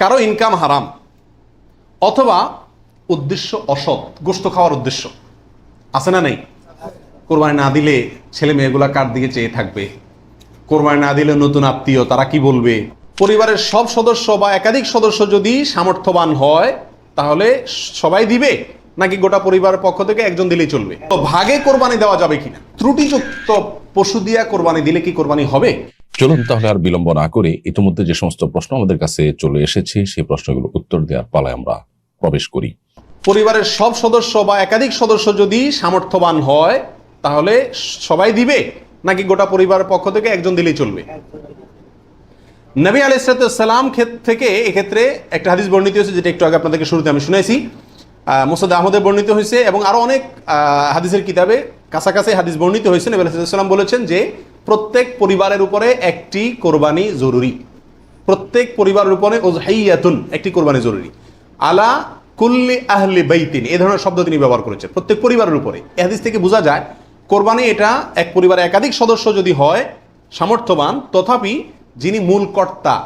কারও ইনকাম হারাম, অথবা উদ্দেশ্য অসৎ, গোস্ত খাওয়ার উদ্দেশ্য। আছে না নেই? কোরবানি না দিলে ছেলে মেয়েগুলা কার দিকে চেয়ে থাকবে? কোরবানি না দিলে নতুন আত্মীয়, তারা কি বলবে? পরিবারের সব সদস্য বা একাধিক সদস্য যদি সামর্থ্যবান হয়, তাহলে সবাই দিবে? নাকি গোটা পরিবারের পক্ষ থেকে একজন দিলেই চলবে? তো ভাগে কোরবানি দেওয়া যাবে কিনা? ত্রুটিযুক্ত পশু দিয়া কোরবানি দিলে কি কোরবানি হবে? চলুন তাহলে আর বিলম্ব না করে ইতিমধ্যে যে সমস্ত প্রশ্ন আমাদের কাছে চলে এসেছে, সেই প্রশ্নগুলো উত্তর দেওয়ার পালায় আমরা প্রবেশ করি। পরিবারের সব সদস্য বা একাধিক সদস্য যদি সামর্থ্যবান হয়, তাহলে সবাই দিবে? নাকি গোটা পরিবারের পক্ষ থেকে একজন দিলেই চলবে? নবী আলাইসালাম থেকে এক্ষেত্রে একটা হাদিস বর্ণিত হয়েছে, যেটা একটু আগে আপনাদেরকে শুরুতে আমি শুনেছি। মোসাদ আহমদে বর্ণিত হয়েছে এবং আরও অনেক হাদিসের কিতাবে কাছাকাছি হাদিস বর্ণিত হয়েছে। নবী আলাইসাল্লাম বলেছেন যে প্রত্যেক পরিবারের উপরে একটি কোরবানি জরুরি। প্রত্যেক পরিবারের উপরে ওজহাইয়াতুন একটি কোরবানি জরুরি। আলা কুল্লি আহলি বাইতিন এই ধরনের শব্দ তিনি ব্যবহার করেছেন প্রত্যেক পরিবারের উপরে। এহাদিস থেকে বোঝা যায়, কোরবানি এটা এক পরিবারে একাধিক সদস্য যদি হয়, সামর্থ্যবান, তথাপি যিনি মূল কর্তা,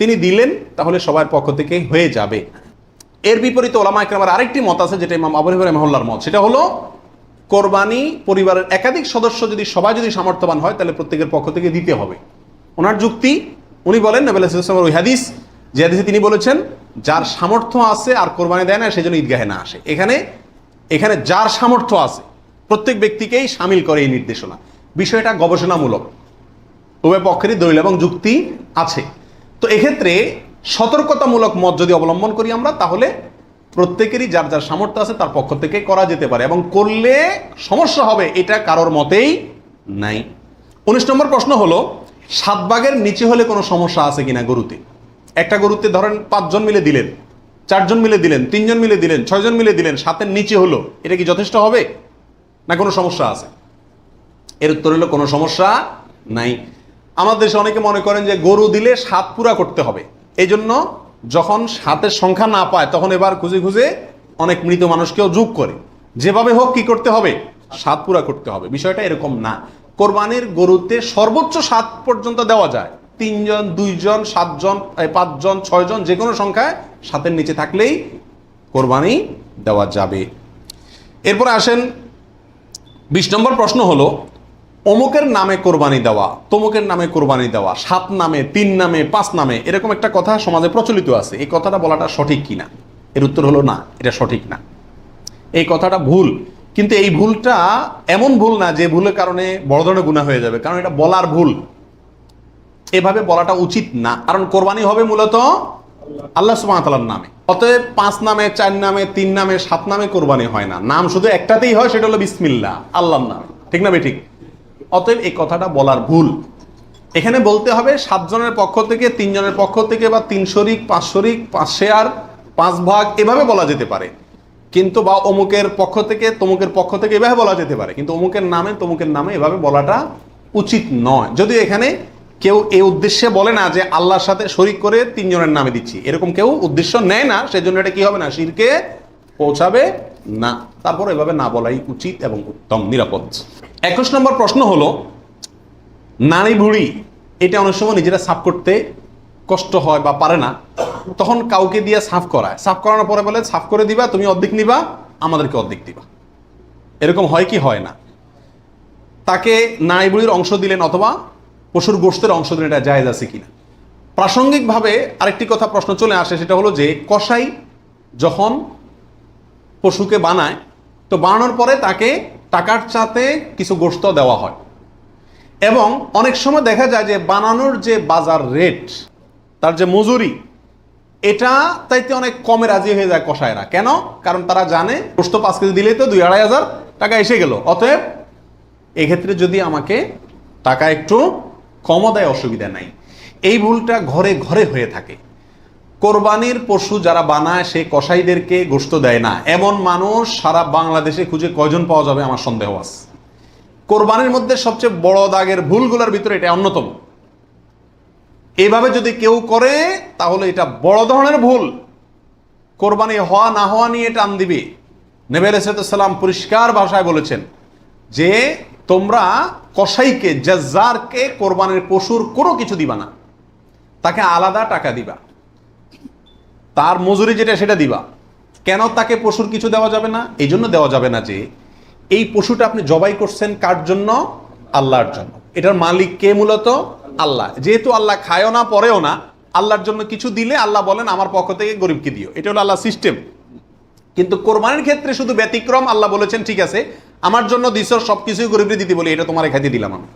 তিনি দিলেন, তাহলে সবার পক্ষ থেকে হয়ে যাবে। এর বিপরীতে ওলামা একরামের আরেকটি মত আছে, যেটা ইমাম আবু মহল্লার মত। সেটা হলো কোরবানি পরিবারের একাধিক সদস্য যদি সবাই যদি সামর্থ্যবান হয়, তাহলে প্রত্যেকের পক্ষ থেকে দিতে হবে। ওনার যুক্তি, উনি বলেন নবেল ওই হাদিস, যে হাদিসে তিনি বলেছেন, যার সামর্থ্য আছে আর কোরবানি দেয় না সেজন্য ঈদগাহে না আসে। এখানে এখানে যার সামর্থ্য আছে, প্রত্যেক ব্যক্তিকেই সামিল করে এই নির্দেশনা। বিষয়টা গবেষণামূলক। উভয় পক্ষেরই দলিল এবং যুক্তি আছে। তো এক্ষেত্রে সতর্কতামূলক মত যদি অবলম্বন করি আমরা, তাহলে প্রত্যেকেরই যার যার সামর্থ্য আছে তার পক্ষ থেকে করা যেতে পারে এবং করলে সমস্যা হবে এটা কারোর মতেই নাই। উনিশ নম্বর প্রশ্ন হলো, সাত ভাগের নিচে হলে কোনো সমস্যা আছে কিনা গরুতে? একটা গরুতে ধরেন পাঁচজন মিলে দিলেন, চারজন মিলে দিলেন, তিনজন মিলে দিলেন, ছয়জন মিলে দিলেন, সাতের নিচে হলো, এটা কি যথেষ্ট হবে? না কোনো সমস্যা আছে? এর উত্তর হলো কোনো সমস্যা নাই। আমাদের দেশে অনেকে মনে করেন যে গরু দিলে সাত পুরা করতে হবে। এই জন্য যখন সাতের সংখ্যা না পায়, তখন এবার খুঁজে খুঁজে অনেক মৃত মানুষকেও যোগ করে। যেভাবে হোক কি করতে হবে? সাত পুরা করতে হবে। বিষয়টা এরকম না। কোরবানির গরুতে সর্বোচ্চ সাত পর্যন্ত দেওয়া যায়। তিনজন, দুইজন, সাতজন পাঁচজন, ছয়জন যে কোনো সংখ্যায় সাতের নিচে থাকলেই কোরবানি দেওয়া যাবে। এরপরে আসেন, বিশ নম্বর প্রশ্ন হলো অমুকের নামে কোরবানি দেওয়া, তমুকের নামে কোরবানি দেওয়া, সাত নামে, তিন নামে, পাঁচ নামে, এরকম একটা কথা সমাজে প্রচলিত আছে। এই কথাটা বলাটা সঠিক কিনা? এর উত্তর হলো না, এটা সঠিক না। এই কথাটা ভুল, কিন্তু এই ভুলটা এমন ভুল না যে ভুলের কারণে বড় ধরনের গুণা হয়ে যাবে, কারণ এটা বলার ভুল। এভাবে বলাটা উচিত না, কারণ কোরবানি হবে মূলত আল্লাহ সুবাহতালার নামে। অতএব পাঁচ নামে, চার নামে, তিন নামে, সাত নামে কোরবানি হয় না। নাম শুধু একটাতেই হয়, সেটা হলো বিসমিল্লা আল্লাহর নামে। ঠিক না বে ঠিক? অতএব এই কথাটা বলার ভুল। এখানে বলতে হবে, সাতজনের পক্ষ থেকে, তিনজনের পক্ষ থেকে বা তিন শরিক, পাঁচ শরিক, পাঁচ শেয়ার, পাঁচ ভাগ, এভাবে বলা যেতে পারে। কিন্তু বা অমুকের পক্ষ থেকে, তমুকের পক্ষ থেকে এভাবে বলা যেতে পারে। কিন্তু অমুকের নামে, তমুকের নামে এভাবে বলাটা উচিত নয়। যদিও এখানে কেউ এই উদ্দেশ্যে বলে না যে আল্লাহর সাথে শরিক করে তিনজনের নামে দিচ্ছি। এরকম কেউ উদ্দেশ্য নেয় না, সেজন্য এটা কি হবে না? শিরকে পৌঁছাবে না। তারপর এভাবে না বলাই উচিত এবং উত্তম, নিরাপদ। একুশ নম্বর প্রশ্ন হলো নারী বুড়ি, এটা অনেক সময় নিজেরা সাফ করতে কষ্ট হয় বা পারে না, তখন কাউকে দিয়ে সাফ করায়। সাফ করানোর পরে বলে, সাফ করে দিবা, তুমি অর্ধেক নিবা, আমাদেরকে অর্ধেক দিবা। এরকম হয় কি হয় না? তাকে নারী বুড়ির অংশ দিলেন অথবা পশুর গোষ্ঠের অংশ দিলেন, এটা জায়েজ আছে কিনা? প্রাসঙ্গিকভাবে আরেকটি কথা প্রশ্ন চলে আসে, সেটা হলো যে কষাই যখন পশুকে বানায়, তো বানানোর পরে তাকে টাকার চাতে কিছু গোস্ত দেওয়া হয়। এবং অনেক সময় দেখা যায় যে বানানোর যে বাজার রেট তার যে মজুরি, এটা তাইতে অনেক কমে রাজি হয়ে যায় কষায়রা কেন? কারণ তারা জানে গোস্ত পাঁচ কেজি দিলেই তো দুই আড়াই হাজার টাকা এসে গেল। অতএব এক্ষেত্রে যদি আমাকে টাকা একটু কমও দেয়, অসুবিধা নাই। এই ভুলটা ঘরে ঘরে হয়ে থাকে। কোরবানির পশু যারা বানায় সে কসাইদেরকে গোস্ত দেয় না। এমন মানুষ সারা বাংলাদেশে খুঁজে কয়জন পাওয়া যাবে আমার সন্দেহ আছে। কোরবানির মধ্যে সবচেয়ে বড় দাগের ভুলগুলোর ভিতরে এটা অন্যতম। এইভাবে যদি কেউ করে, তাহলে এটা বড় ধরনের ভুল। কোরবানি হওয়া, না হওয়া নিয়ে টান দিবে। নেবেল সালাম পরিষ্কার ভাষায় বলেছেন যে, তোমরা কসাইকে, জাজ্জারকে কোরবানির পশুর কোনো কিছু দিবা না। তাকে আলাদা টাকা দিবা। তার মজুরি যেটা সেটা দিবা। কেন তাকে পশুর কিছু দেওয়া যাবে না? এই জন্য দেওয়া যাবে না যে, এই পশুটা আপনি জবাই করছেন কার জন্য? আল্লাহর জন্য। এটার মালিক কে মূলত? আল্লাহ। যেহেতু আল্লাহ খায়ও না, পরেও না, আল্লাহর জন্য কিছু দিলে আল্লাহ বলেন, আমার পক্ষ থেকে গরিবকে দিও। এটা হলো আল্লাহ সিস্টেম। কিন্তু কোরবানির ক্ষেত্রে শুধু ব্যতিক্রম আল্লাহ বলেছেন, ঠিক আছে, আমার জন্য দিস সব কিছুই গরিবরে দিতে বলি। এটা তোমার খাইতে দিলাম আমি।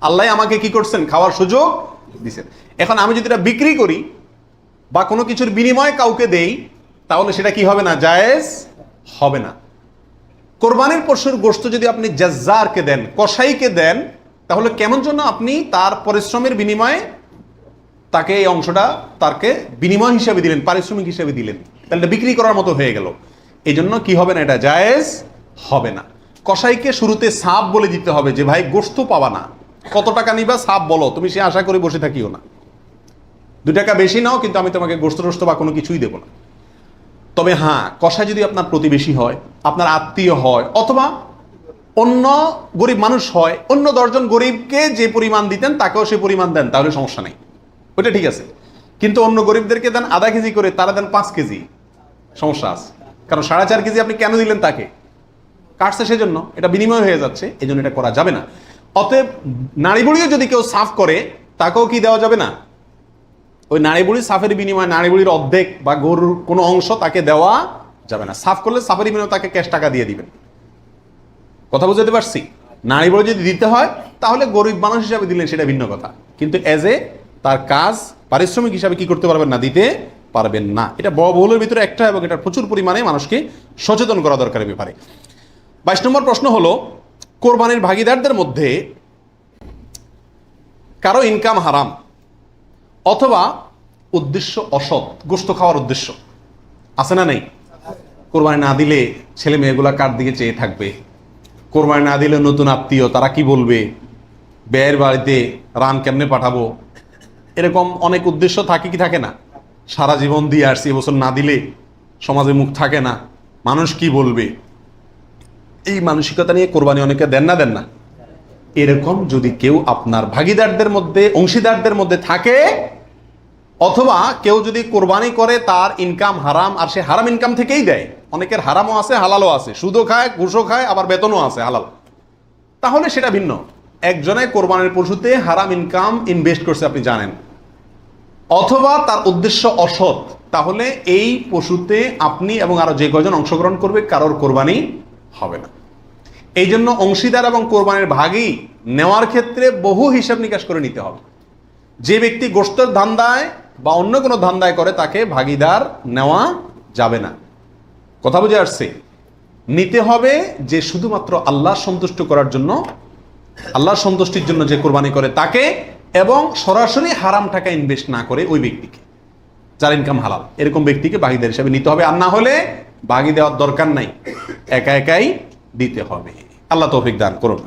আল্লাহ আমাকে কি করছেন? খাওয়ার সুযোগ দিছেন। এখন আমি যদি এটা বিক্রি করি বা কোনো কিছুর বিনিময়ে কাউকে দেই, তাহলে সেটা কি হবে না? জায়েজ হবে না। কোরবানির পশুর গোশত যদি আপনি জাজ্জারকে দেন, কসাইকে দেন, তাহলে কেমন জন্য আপনি তার পরিশ্রমের বিনিময়ে তাকে এই অংশটা তাকে বিনিময় হিসাবে দিলেন, পারিশ্রমিক হিসাবে দিলেন। তাহলে বিক্রি করার মতো হয়ে গেল। এই জন্য কি হবে না এটা? জায়েজ হবে না। কসাইকে শুরুতে সাপ বলে দিতে হবে যে, ভাই গোস্ত পাবা না। কত টাকা নিবা সাপ বলো, তুমি সে আশা করে বসে থাকিও না। দু টাকা বেশি নাও, কিন্তু আমি তোমাকে গোস্ত টোস্ত বা কোনো কিছুই দেবো না। তবে হ্যাঁ কষাই যদি আপনার প্রতিবেশী হয়, আপনার আত্মীয় হয়, অথবা অন্য গরিব মানুষ হয়, অন্য দশজন গরিবকে যে পরিমাণ দিতেন, তাকেও সে পরিমাণ দেন, তাহলে সমস্যা নেই। ওইটা ঠিক আছে। কিন্তু অন্য গরিবদেরকে দেন আধা কেজি করে, তারা দেন পাঁচ কেজি। সমস্যা আছে। কারণ সাড়ে চার কেজি আপনি কেন দিলেন তাকে? কাটছে সেজন্য, এটা বিনিময় হয়ে যাচ্ছে এই এটা করা যাবে না। অতএব নারী বুড়িও যদি কেউ সাফ করে, তাকেও কি দেওয়া যাবে না? ওই নারী বুড়ি সাফের বিনিময়ে নারী বুড়ির অর্ধেক বা গরুর কোনো অংশ তাকে দেওয়া যাবে না। সাফ করলে সাফের বিনিময়ে তাকে ক্যাশ টাকা দিয়ে দিবেন। কথা বুঝতে পারছি? নারী বুড়ি যদি দিতে হয়, তাহলে গরিব মানুষ হিসাবে দিলেন, সেটা ভিন্ন কথা। কিন্তু এজ এ তার কাজ পারিশ্রমিক হিসাবে কি করতে পারবেন না, দিতে পারবেন না। এটা বহুলের ভিতরে একটা এবং এটা প্রচুর পরিমাণে মানুষকে সচেতন করা দরকার ব্যাপারে। বাইশ নম্বর প্রশ্ন হলো, কোরবানির ভাগিদারদের মধ্যে কারও ইনকাম হারাম। অথবা উদ্দেশ্য অসৎ, গোস্ত খাওয়ার উদ্দেশ্য। আছে না নেই? কোরবানি না দিলে ছেলে মেয়েগুলা কার দিকে চেয়ে থাকবে? কোরবানি না দিলে নতুন আত্মীয়, তারা কি বলবে? ব্যয়ের বাড়িতে রান কেমনে পাঠাবো? এরকম অনেক উদ্দেশ্য থাকে কি থাকে না? সারা জীবন দিয়ে আসছি, এবছর না দিলে সমাজে মুখ থাকে না। মানুষ কি বলবে? এই মানসিকতা নিয়ে কোরবানি অনেকে দেন না দেন না? এরকম যদি কেউ আপনার ভাগিদারদের মধ্যে, অংশীদারদের মধ্যে থাকে, অথবা কেউ যদি কোরবানি করে, তার ইনকাম হারাম, আর সে হারাম ইনকাম থেকেই দেয়। অনেকের হারামও আছে, হালালও আছে। সুদও খায়, ঘুষও খায়, আবার বেতনও আছে, হালাল। তাহলে সেটা ভিন্ন। একজনে কোরবানির পশুতে হারাম ইনকাম ইনভেস্ট করছে, আপনি জানেন। অথবা তার উদ্দেশ্য অসৎ। তাহলে এই পশুতে আপনি এবং আরও যে কয়জন অংশগ্রহণ করবে, কারোর কোরবানি হবে না। এই জন্য অংশীদার এবং কোরবানির ভাগই নেওয়ার ক্ষেত্রে বহু হিসাব নিকাশ করে নিতে হবে। যে ব্যক্তি গোষ্ঠের ধান্দায় বা অন্য কোনো ধান্দায় করে, তাকে ভাগিদার নেওয়া যাবে না। কথা বুঝে আসছে? নিতে হবে যে শুধুমাত্র আল্লাহ সন্তুষ্ট করার জন্য আল্লাহর সন্তুষ্টির জন্য যে কোরবানি করে তাকে এবং সরাসরি হারাম টাকা ইনভেস্ট না করে ওই ব্যক্তিকে। যার ইনকাম হালাল। এরকম ব্যক্তিকে ভাগিদার হিসাবে নিতে হবে। আর না হলে ভাগি দেওয়ার দরকার নাই। একা একাই দিতে হবে। আল্লাহ তৌফিক দান করুন।